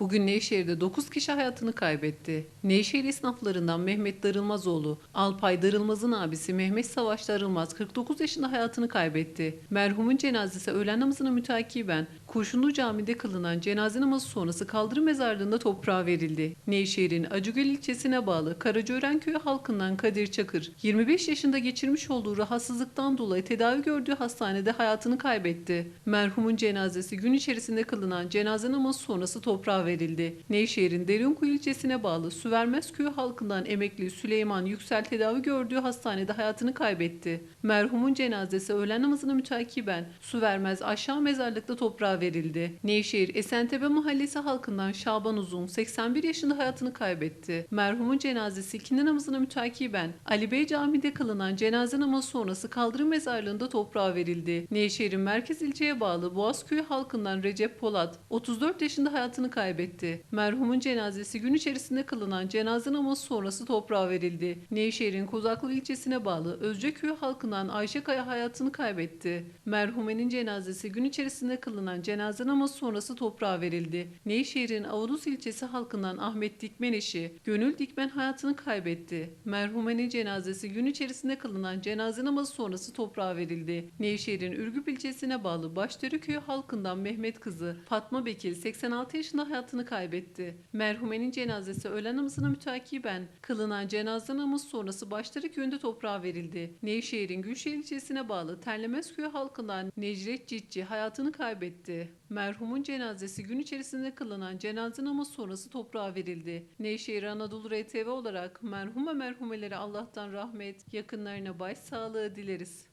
Bugün Nevşehir'de 9 kişi hayatını kaybetti. Nevşehir esnaflarından Mehmet Darılmazoğlu, Alpay Darılmaz'ın abisi Mehmet Savaş Darılmaz 49 yaşında hayatını kaybetti. Merhumun cenazesi öğlen namazına mütakiben Kurşunlu Camii'de kılınan cenaze namazı sonrası kaldırım mezarlığında toprağa verildi. Nevşehir'in Acıgöl ilçesine bağlı Karacaören köyü halkından Kadir Çakır, 25 yaşında geçirmiş olduğu rahatsızlıktan dolayı tedavi gördüğü hastanede hayatını kaybetti. Merhumun cenazesi gün içerisinde kılınan cenaze namazı sonrası toprağa verildi. Nevşehir'in Derinkuyu ilçesine bağlı Süvermez köyü halkından emekli Süleyman Yüksel tedavi gördüğü hastanede hayatını kaybetti. Merhumun cenazesi öğlen namazına mütakiben Süvermez aşağı mezarlıkta toprağa verildi. Nevşehir Esentepe mahallesi halkından Şaban Uzun 81 yaşında hayatını kaybetti. Merhumun cenazesi ikindi namazına mütakiben Ali Bey Camii'de kılınan cenaze namazı sonrası kaldırım mezarlığında toprağa verildi. Nevşehir'in merkez ilçeye bağlı Boğazköy halkından Recep Polat 34 yaşında hayatını kaybetti. Merhumun cenazesi gün içerisinde kılınan cenaze namazı sonrası toprağa verildi. Nevşehir'in Kozaklı ilçesine bağlı Özceköy halkından Ayşe Kaya hayatını kaybetti. Merhumenin cenazesi gün içerisinde kılınan cenaze namazı sonrası toprağa verildi. Nevşehir'in Avuduz ilçesi halkından Ahmet Dikmen eşi Gönül Dikmen hayatını kaybetti. Merhumenin cenazesi gün içerisinde kılınan cenaze namazı sonrası toprağa verildi. Nevşehir'in Ürgüp ilçesine bağlı Başdere köyü halkından Mehmet kızı Fatma Bekir 86 yaşında hayatını kaybetti. Merhumenin cenazesi öğlen namazına mütakiben kılınan cenaze namazı sonrası Başdere köyünde toprağa verildi. Nevşehir'in Gülşehir ilçesine bağlı Terlemez köyü halkından Necret Cicci hayatını kaybetti. Merhumun cenazesi gün içerisinde kılınan cenaze namazı sonrası toprağa verildi. Nevşehir Anadolu RTV olarak merhum ve merhumelere Allah'tan rahmet, yakınlarına başsağlığı dileriz.